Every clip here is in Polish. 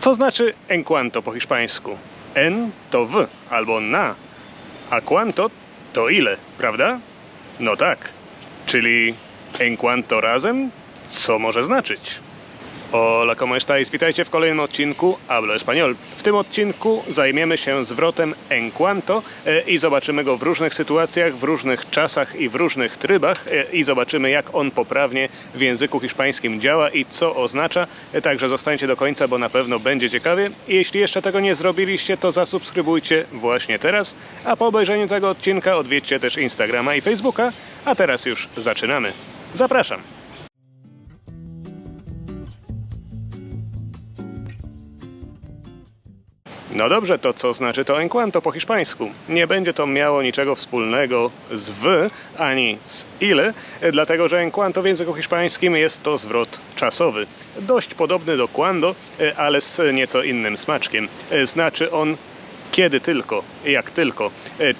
Co znaczy en cuanto po hiszpańsku? En to w albo na, a cuanto to ile, prawda? No tak, czyli en cuanto razem, co może znaczyć? Hola, ¿cómo estáis? Witajcie w kolejnym odcinku Hablo Español. W tym odcinku zajmiemy się zwrotem en cuanto e, i zobaczymy go w różnych sytuacjach, w różnych czasach i w różnych trybach e, i zobaczymy jak on poprawnie w języku hiszpańskim działa i co oznacza. E, Także zostańcie do końca, bo na pewno będzie ciekawie. Jeśli jeszcze tego nie zrobiliście, to zasubskrybujcie właśnie teraz, a po obejrzeniu tego odcinka odwiedźcie też Instagrama i Facebooka. A teraz już zaczynamy. Zapraszam. No dobrze, to co znaczy to en cuanto po hiszpańsku? Nie będzie to miało niczego wspólnego z w ani z ile, dlatego że en cuanto w języku hiszpańskim jest to zwrot czasowy. Dość podobny do cuando, e, ale z nieco innym smaczkiem. Znaczy on kiedy tylko, jak tylko.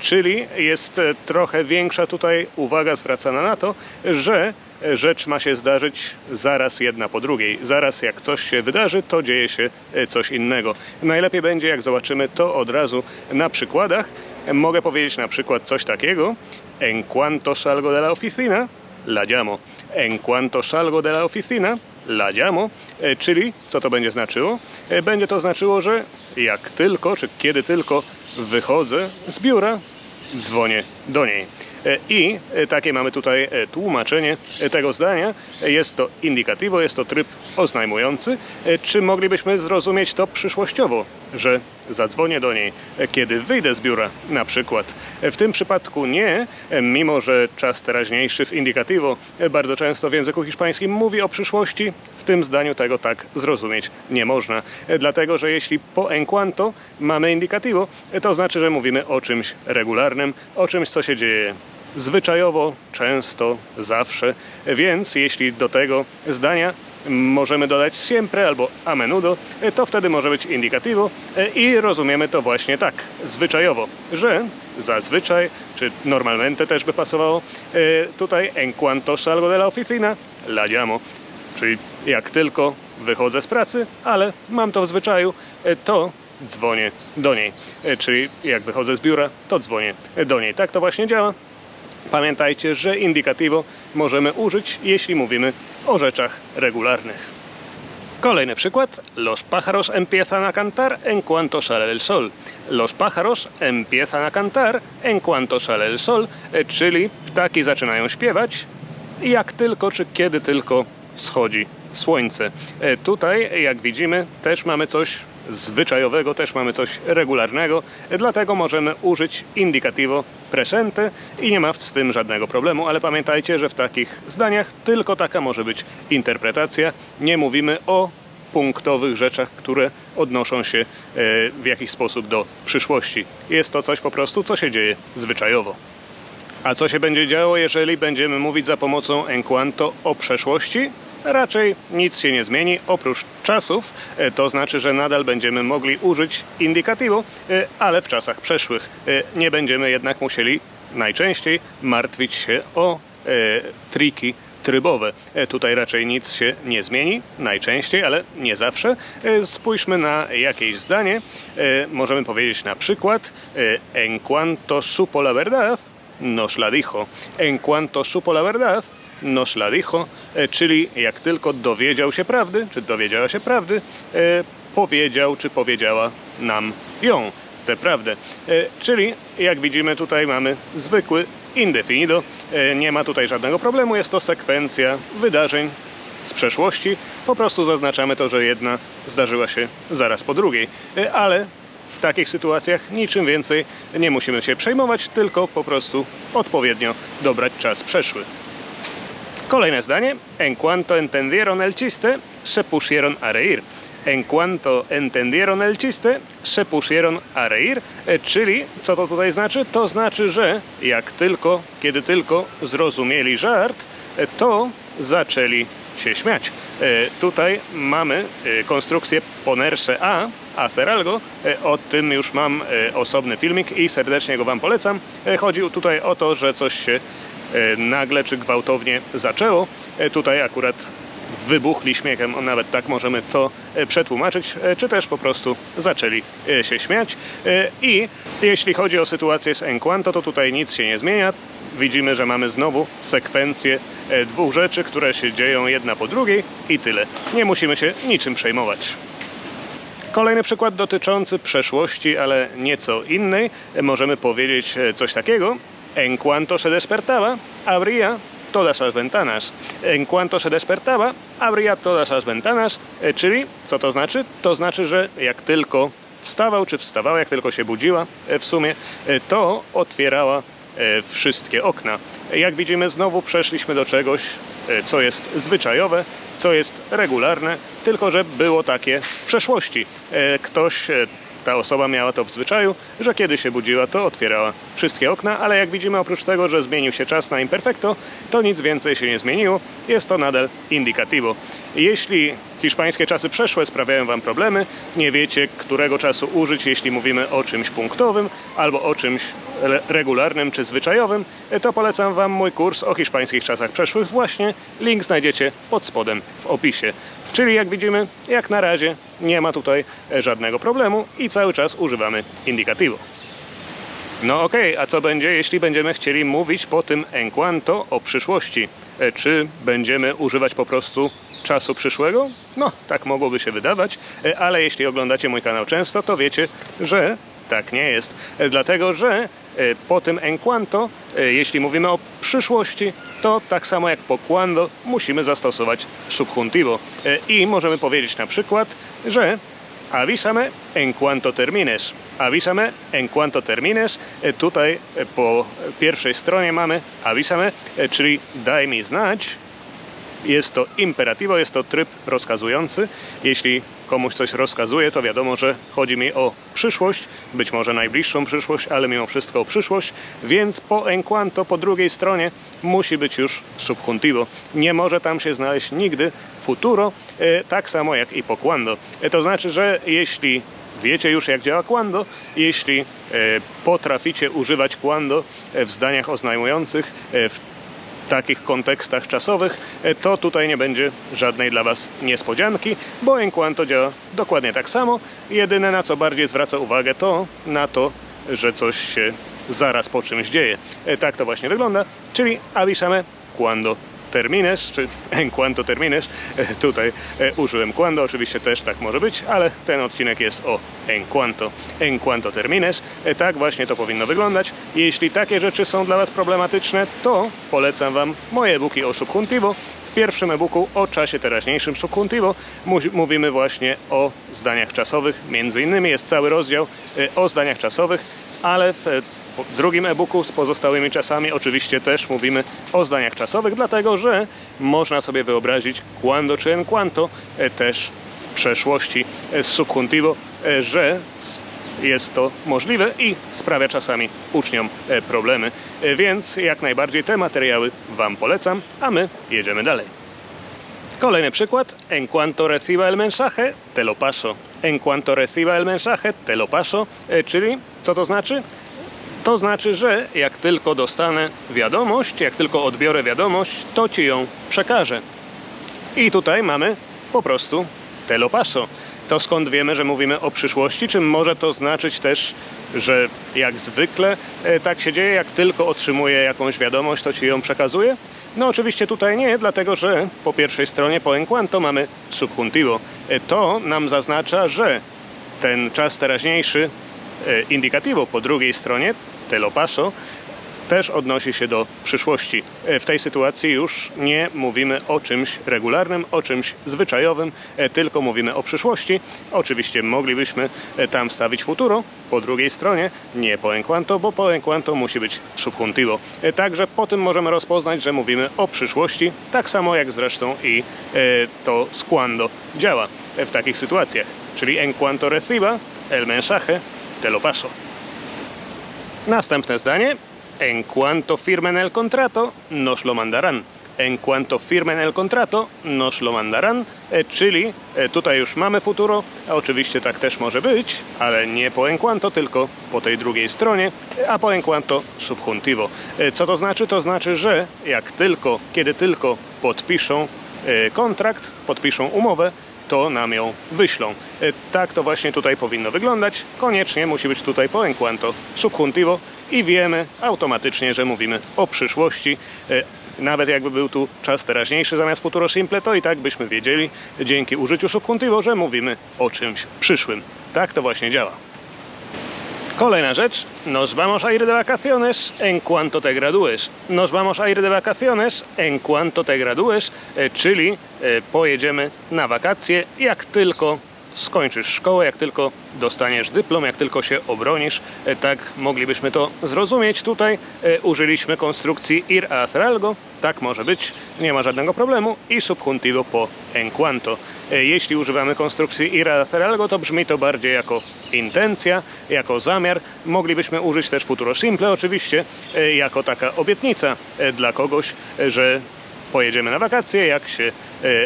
Czyli jest trochę większa tutaj uwaga zwracana na to, że rzecz ma się zdarzyć zaraz jedna po drugiej. Zaraz jak coś się wydarzy, to dzieje się e, coś innego. Najlepiej będzie, jak zobaczymy to od razu na przykładach. Mogę powiedzieć na przykład coś takiego. En cuanto salgo de la oficina, la llamo. En cuanto salgo de la oficina, la llamo, E, czyli co to będzie znaczyło? E, Będzie to znaczyło, że jak tylko, czy kiedy tylko wychodzę z biura, dzwonię do niej. E, I e, takie mamy tutaj e, tłumaczenie tego zdania. Jest to indicativo, jest to tryb oznajmujący. Czy moglibyśmy zrozumieć to przyszłościowo, że zadzwonię do niej, kiedy wyjdę z biura na przykład? W tym przypadku nie, mimo że czas teraźniejszy w indicativo bardzo często w języku hiszpańskim mówi o przyszłości, w tym zdaniu tego tak zrozumieć nie można. Dlatego, że jeśli po en cuanto mamy indicativo, to znaczy, że mówimy o czymś regularnym, o czymś, co się dzieje zwyczajowo, często, zawsze. Więc jeśli do tego zdania możemy dodać siempre albo a menudo, to wtedy może być indicativo e, i rozumiemy to właśnie tak, zwyczajowo, że zazwyczaj, czy normalmente też by pasowało, e, tutaj en cuanto salgo de la oficina, la llamo. Czyli jak tylko wychodzę z pracy, ale mam to w zwyczaju, e, to dzwonię do niej. Czyli jak wychodzę z biura, to dzwonię do niej. Tak to właśnie działa. Pamiętajcie, że indicativo możemy użyć, jeśli mówimy o rzeczach regularnych. Kolejny przykład. Los pájaros empiezan a cantar en cuanto sale el sol. Los pájaros empiezan a cantar en cuanto sale el sol, e, czyli ptaki zaczynają śpiewać jak tylko czy kiedy tylko wschodzi słońce. E, Tutaj, jak widzimy, też mamy coś zwyczajowego, też mamy coś regularnego, dlatego możemy użyć indicativo presente i nie ma z tym żadnego problemu, ale pamiętajcie, że w takich zdaniach tylko taka może być interpretacja. Nie mówimy o punktowych rzeczach, które odnoszą się e, w jakiś sposób do przyszłości. Jest to coś po prostu, co się dzieje zwyczajowo. A co się będzie działo, jeżeli będziemy mówić za pomocą en cuanto o przeszłości? Raczej nic się nie zmieni oprócz czasów, e, to znaczy, że nadal będziemy mogli użyć indicativo, e, ale w czasach przeszłych. E, Nie będziemy jednak musieli najczęściej martwić się o triki trybowe. Tutaj raczej nic się nie zmieni, najczęściej, ale nie zawsze. Spójrzmy na jakieś zdanie. Możemy powiedzieć na przykład En cuanto supo la verdad, nos la dijo. En cuanto supo la verdad, nos la dijo, e, czyli jak tylko dowiedział się prawdy, czy dowiedziała się prawdy, e, powiedział, czy powiedziała nam ją, tę prawdę. E, Czyli jak widzimy tutaj mamy zwykły indefinido, nie ma tutaj żadnego problemu, jest to sekwencja wydarzeń z przeszłości, po prostu zaznaczamy to, że jedna zdarzyła się zaraz po drugiej, ale w takich sytuacjach niczym więcej nie musimy się przejmować, tylko po prostu odpowiednio dobrać czas przeszły. Kolejne zdanie. En cuanto entendieron el chiste, se pusieron a reír. En cuanto entendieron el chiste, se pusieron a reír. E, Czyli, co to tutaj znaczy? To znaczy, że jak tylko, kiedy tylko zrozumieli żart, e, to zaczęli się śmiać. E, Tutaj mamy konstrukcję ponerse a, hacer algo. O tym już mam osobny filmik i serdecznie go Wam polecam. Chodzi tutaj o to, że coś się nagle czy gwałtownie zaczęło. E, Tutaj akurat wybuchli śmiechem, nawet tak możemy to e, przetłumaczyć, e, czy też po prostu zaczęli e, się śmiać. E, I jeśli chodzi o sytuację z Enquanto, to tutaj nic się nie zmienia. Widzimy, że mamy znowu sekwencję e, dwóch rzeczy, które się dzieją jedna po drugiej i tyle. Nie musimy się niczym przejmować. Kolejny przykład dotyczący przeszłości, ale nieco innej. Możemy powiedzieć e, coś takiego. En cuanto se despertaba, abría todas las ventanas. En cuanto se despertaba, abría todas las ventanas. E, Czyli, co to znaczy? To znaczy, że jak tylko wstawał, czy wstawała, jak tylko się budziła e, w sumie, e, to otwierała wszystkie okna. Jak widzimy, znowu przeszliśmy do czegoś, co jest zwyczajowe, co jest regularne, tylko że było takie w przeszłości. Ktoś, ta osoba miała to w zwyczaju, że kiedy się budziła, to otwierała wszystkie okna, ale jak widzimy, oprócz tego, że zmienił się czas na imperfecto, to nic więcej się nie zmieniło. Jest to nadal indicativo. Jeśli hiszpańskie czasy przeszłe sprawiają Wam problemy, nie wiecie, którego czasu użyć, jeśli mówimy o czymś punktowym albo o czymś re- regularnym czy zwyczajowym, to polecam Wam mój kurs o hiszpańskich czasach przeszłych. Właśnie link znajdziecie pod spodem w opisie. Czyli jak widzimy, jak na razie nie ma tutaj e, żadnego problemu i cały czas używamy indicativo. No okej, a co będzie, jeśli będziemy chcieli mówić po tym en cuanto o przyszłości? E, Czy będziemy używać po prostu czasu przyszłego? No, tak mogłoby się wydawać, e, ale jeśli oglądacie mój kanał często, to wiecie, że tak nie jest. Dlatego, że po tym en cuanto, e, jeśli mówimy o przyszłości, to tak samo jak po cuando musimy zastosować subjuntivo. E, I możemy powiedzieć na przykład, że Avísame en cuanto termines. Avísame en cuanto termines. E, Tutaj e, po pierwszej stronie mamy avísame, czyli daj mi znać. Jest to imperativo, jest to tryb rozkazujący. Jeśli komuś coś rozkazuje, to wiadomo, że chodzi mi o przyszłość, być może najbliższą przyszłość, ale mimo wszystko o przyszłość, więc po en cuanto po drugiej stronie musi być już subjuntivo. Nie może tam się znaleźć nigdy futuro, e, tak samo jak i po cuando. E, To znaczy, że jeśli wiecie już jak działa cuando, jeśli e, potraficie używać cuando e, w zdaniach oznajmujących, w takich kontekstach czasowych, e, to tutaj nie będzie żadnej dla Was niespodzianki, bo en cuanto działa dokładnie tak samo. Jedyne na co bardziej zwraca uwagę to na to, że coś się zaraz po czymś dzieje. E, Tak to właśnie wygląda, czyli avisame cuando termines, czy en cuanto termines. E, Tutaj e, użyłem cuando, oczywiście też tak może być, ale ten odcinek jest o en cuanto, en cuanto termines. E, Tak właśnie to powinno wyglądać. Jeśli takie rzeczy są dla Was problematyczne, to polecam Wam moje e-booki o subjuntivo. W pierwszym e-booku o czasie teraźniejszym subjuntivo mówimy właśnie o zdaniach czasowych. Między innymi jest cały rozdział o zdaniach czasowych, ale w drugim e-booku z pozostałymi czasami oczywiście też mówimy o zdaniach czasowych, dlatego że można sobie wyobrazić cuando czy en cuanto e, też w przeszłości e, z subjuntivo, e, że jest to możliwe i sprawia czasami uczniom problemy. Więc jak najbardziej te materiały Wam polecam, a my jedziemy dalej. Kolejny przykład. En cuanto reciba el mensaje, te lo paso. En cuanto reciba el mensaje, te lo paso. Czyli co to znaczy? To znaczy, że jak tylko dostanę wiadomość, jak tylko odbiorę wiadomość, to ci ją przekażę. I tutaj mamy po prostu te lo paso. To skąd wiemy, że mówimy o przyszłości? Czy może to znaczyć też, że jak zwykle e, tak się dzieje, jak tylko otrzymuję jakąś wiadomość, to ci ją przekazuję? No oczywiście tutaj nie, dlatego że po pierwszej stronie po en cuanto mamy subjuntivo. E, To nam zaznacza, że ten czas teraźniejszy e, indicativo po drugiej stronie, te lo paso, też odnosi się do przyszłości. E, W tej sytuacji już nie mówimy o czymś regularnym, o czymś zwyczajowym, e, tylko mówimy o przyszłości. Oczywiście moglibyśmy tam wstawić futuro, po drugiej stronie nie po en cuanto, bo po en cuanto musi być subjuntivo. Także po tym możemy rozpoznać, że mówimy o przyszłości, tak samo jak zresztą i to z cuando działa w takich sytuacjach. Czyli en cuanto reciba el mensaje, te lo paso. Następne zdanie. En cuanto firmen el contrato, nos lo mandarán. En cuanto firmen el contrato, nos lo mandarán. E, czyli e, tutaj już mamy futuro, a oczywiście tak też może być, ale nie po en cuanto, tylko po tej drugiej stronie, a po en cuanto subjuntivo. E, Co to znaczy? To znaczy, że jak tylko, kiedy tylko podpiszą e, kontrakt, podpiszą umowę, to nam ją wyślą. E, Tak to właśnie tutaj powinno wyglądać. Koniecznie musi być tutaj po enquanto subjuntivo i wiemy automatycznie, że mówimy o przyszłości. E, Nawet jakby był tu czas teraźniejszy zamiast futuro simple, to i tak byśmy wiedzieli dzięki użyciu subjuntivo, że mówimy o czymś przyszłym. Tak to właśnie działa. Kolejna rzecz, nos vamos a ir de vacaciones en cuanto te gradúes. Nos vamos a ir de vacaciones en cuanto te gradúes, e, czyli e, pojedziemy na wakacje, jak tylko skończysz szkołę, jak tylko dostaniesz dyplom, jak tylko się obronisz. E, Tak moglibyśmy to zrozumieć. Tutaj użyliśmy konstrukcji ir a algo. Tak może być, nie ma żadnego problemu. I subjuntivo po en cuanto. E, Jeśli używamy konstrukcji ir a hacer algo, to brzmi to bardziej jako intencja, jako zamiar. Moglibyśmy użyć też futuro simple oczywiście, e, jako taka obietnica e, dla kogoś, że pojedziemy na wakacje, jak się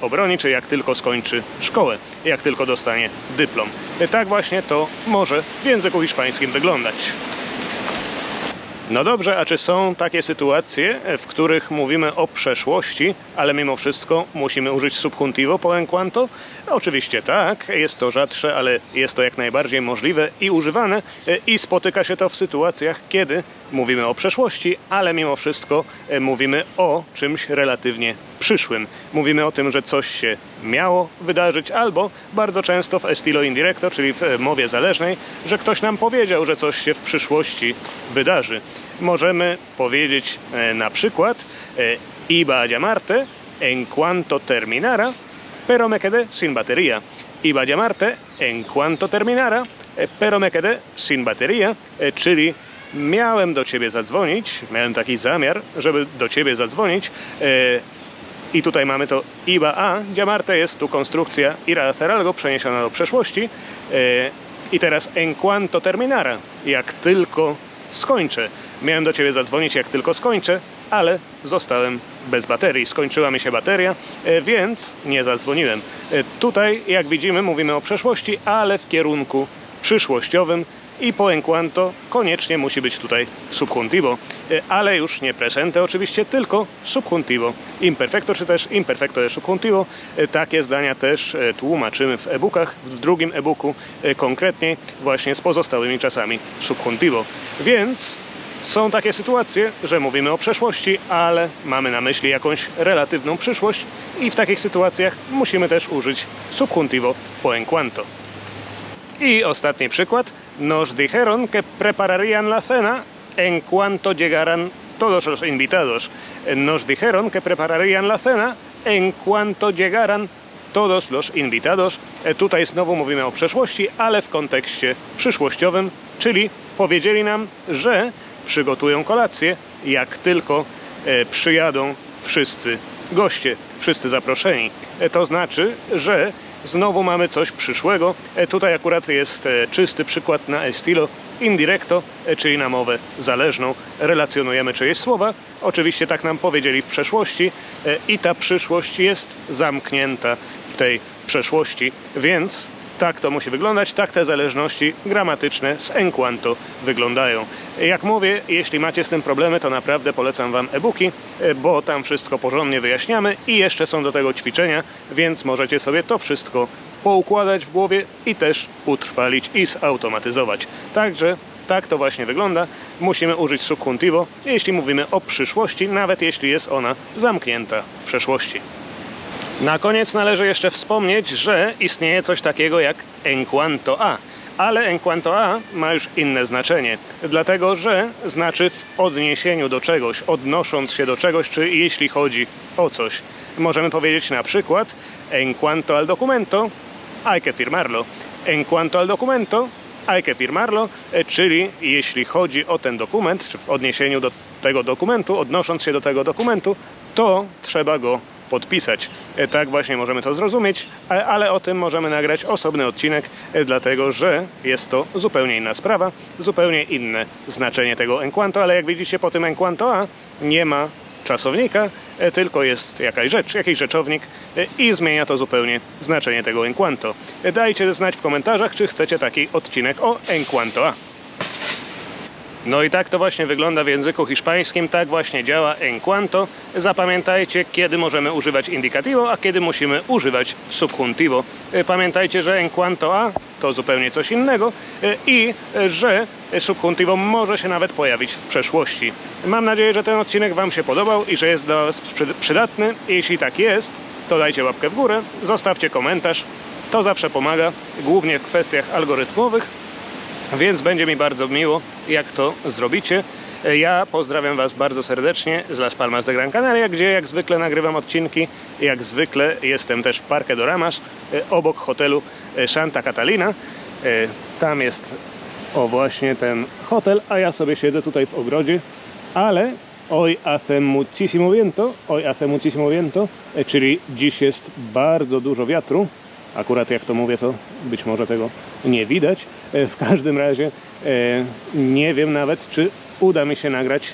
obroni, czy jak tylko skończy szkołę, jak tylko dostanie dyplom. Tak właśnie to może w języku hiszpańskim wyglądać. No dobrze, a czy są takie sytuacje, w których mówimy o przeszłości, ale mimo wszystko musimy użyć subjuntivo po en cuanto? Oczywiście tak, jest to rzadsze, ale jest to jak najbardziej możliwe i używane i spotyka się to w sytuacjach, kiedy mówimy o przeszłości, ale mimo wszystko e, mówimy o czymś relatywnie przyszłym. Mówimy o tym, że coś się miało wydarzyć, albo bardzo często w estilo indirecto, czyli w e, mowie zależnej, że ktoś nam powiedział, że coś się w przyszłości wydarzy. Możemy powiedzieć e, na przykład e, iba a llamarte en cuanto terminara, pero me quedé sin batería. Iba a llamarte en cuanto terminara, pero me quedé sin batería, czyli miałem do ciebie zadzwonić, miałem taki zamiar, żeby do ciebie zadzwonić. I tutaj mamy to iba a. Llamarte jest tu konstrukcja ir a hacer algo przeniesiona do przeszłości. E, I teraz en cuanto terminara, jak tylko skończę. Miałem do ciebie zadzwonić, jak tylko skończę, ale zostałem bez baterii. Skończyła mi się bateria, e, więc nie zadzwoniłem. E, Tutaj, jak widzimy, mówimy o przeszłości, ale w kierunku przyszłościowym i po en cuanto koniecznie musi być tutaj subjuntivo, E, ale już nie presente oczywiście, tylko subjuntivo imperfecto, czy też imperfecto de subjuntivo. E, Takie zdania też e, tłumaczymy w e-bookach, w drugim e-booku e, konkretniej właśnie z pozostałymi czasami subjuntivo. Więc są takie sytuacje, że mówimy o przeszłości, ale mamy na myśli jakąś relatywną przyszłość i w takich sytuacjach musimy też użyć subjuntivo po en cuanto. I ostatni przykład. Nos dijeron que prepararían la cena en cuanto llegaran todos los invitados. Nos dijeron que prepararían la cena en cuanto llegaran todos los invitados. E, Tutaj znowu mówimy o przeszłości, ale w kontekście przyszłościowym, czyli powiedzieli nam, że przygotują kolację, jak tylko e, przyjadą wszyscy goście, wszyscy zaproszeni. E, To znaczy, że znowu mamy coś przyszłego. E, Tutaj akurat jest e, czysty przykład na estilo indirecto, e, czyli na mowę zależną. Relacjonujemy czyjeś słowa. Oczywiście tak nam powiedzieli w przeszłości i ta przyszłość jest zamknięta w tej przeszłości, więc tak to musi wyglądać, tak te zależności gramatyczne z en cuanto wyglądają. Jak mówię, jeśli macie z tym problemy, to naprawdę polecam Wam e-booki, e, bo tam wszystko porządnie wyjaśniamy i jeszcze są do tego ćwiczenia, więc możecie sobie to wszystko poukładać w głowie i też utrwalić i zautomatyzować. Także tak to właśnie wygląda. Musimy użyć subjuntivo, jeśli mówimy o przyszłości, nawet jeśli jest ona zamknięta w przeszłości. Na koniec należy jeszcze wspomnieć, że istnieje coś takiego jak en cuanto a, ale en cuanto a ma już inne znaczenie, dlatego że znaczy w odniesieniu do czegoś, odnosząc się do czegoś, czy jeśli chodzi o coś. Możemy powiedzieć na przykład en cuanto al documento hay que firmarlo. En cuanto al documento hay que firmarlo, czyli jeśli chodzi o ten dokument, czy w odniesieniu do tego dokumentu, odnosząc się do tego dokumentu, to trzeba go podpisać. E, Tak właśnie możemy to zrozumieć, a- ale o tym możemy nagrać osobny odcinek, e, dlatego że jest to zupełnie inna sprawa, zupełnie inne znaczenie tego en cuanto, ale jak widzicie po tym en cuanto a nie ma czasownika, e, tylko jest jakaś rzecz, jakiś rzeczownik e, i zmienia to zupełnie znaczenie tego en cuanto. E, Dajcie znać w komentarzach, czy chcecie taki odcinek o en cuanto a. No i tak to właśnie wygląda w języku hiszpańskim, tak właśnie działa en cuanto. Zapamiętajcie, kiedy możemy używać indicativo, a kiedy musimy używać subjuntivo. E, Pamiętajcie, że en cuanto a to zupełnie coś innego e, i e, że subjuntivo może się nawet pojawić w przeszłości. Mam nadzieję, że ten odcinek Wam się podobał i że jest dla Was przy- przydatny. Jeśli tak jest, to dajcie łapkę w górę, zostawcie komentarz. To zawsze pomaga, głównie w kwestiach algorytmowych więc będzie mi bardzo miło, jak to zrobicie. Ja pozdrawiam Was bardzo serdecznie z Las Palmas de Gran Canaria, gdzie jak zwykle nagrywam odcinki. Jak zwykle jestem też w Parque do Ramas, e, obok hotelu e, Santa Catalina. E, Tam jest o właśnie ten hotel, a ja sobie siedzę tutaj w ogrodzie, ale hoy hace muchísimo viento, hoy hace muchísimo viento, czyli dziś jest bardzo dużo wiatru. Akurat jak to mówię, to być może tego nie widać. E, W każdym razie e, nie wiem nawet, czy uda mi się nagrać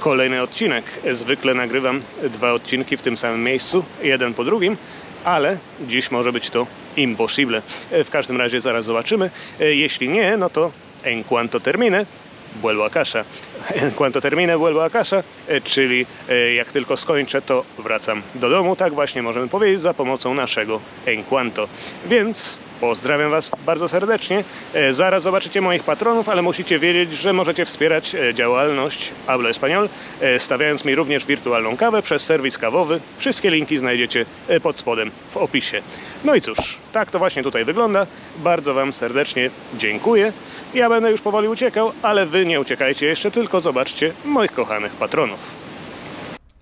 kolejny odcinek. E, Zwykle nagrywam dwa odcinki w tym samym miejscu, jeden po drugim, ale dziś może być to impossible. W każdym razie zaraz zobaczymy. Jeśli nie, no to en cuanto termine, vuelvo a casa. En cuanto termine, vuelvo a casa, e, czyli e, jak tylko skończę, to wracam do domu. Tak właśnie możemy powiedzieć za pomocą naszego en cuanto. Więc pozdrawiam Was bardzo serdecznie. E, Zaraz zobaczycie moich patronów, ale musicie wiedzieć, że możecie wspierać e, działalność Hablo Español, e, stawiając mi również wirtualną kawę przez serwis kawowy. Wszystkie linki znajdziecie pod spodem w opisie. No i cóż, tak to właśnie tutaj wygląda. Bardzo Wam serdecznie dziękuję. Ja będę już powoli uciekał, ale Wy nie uciekajcie jeszcze, tylko zobaczcie moich kochanych patronów.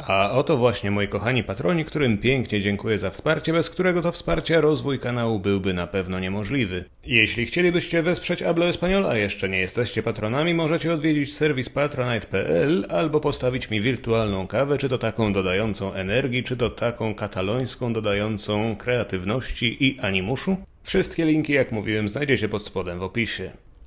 A oto właśnie moi kochani patroni, którym pięknie dziękuję za wsparcie, bez którego to wsparcia rozwój kanału byłby na pewno niemożliwy. Jeśli chcielibyście wesprzeć Ablo Espanol, a jeszcze nie jesteście patronami, możecie odwiedzić serwis patronite.pl albo postawić mi wirtualną kawę, czy to taką dodającą energii, czy to taką katalońską dodającą kreatywności i animuszu. Wszystkie linki, jak mówiłem, znajdziecie pod spodem w opisie.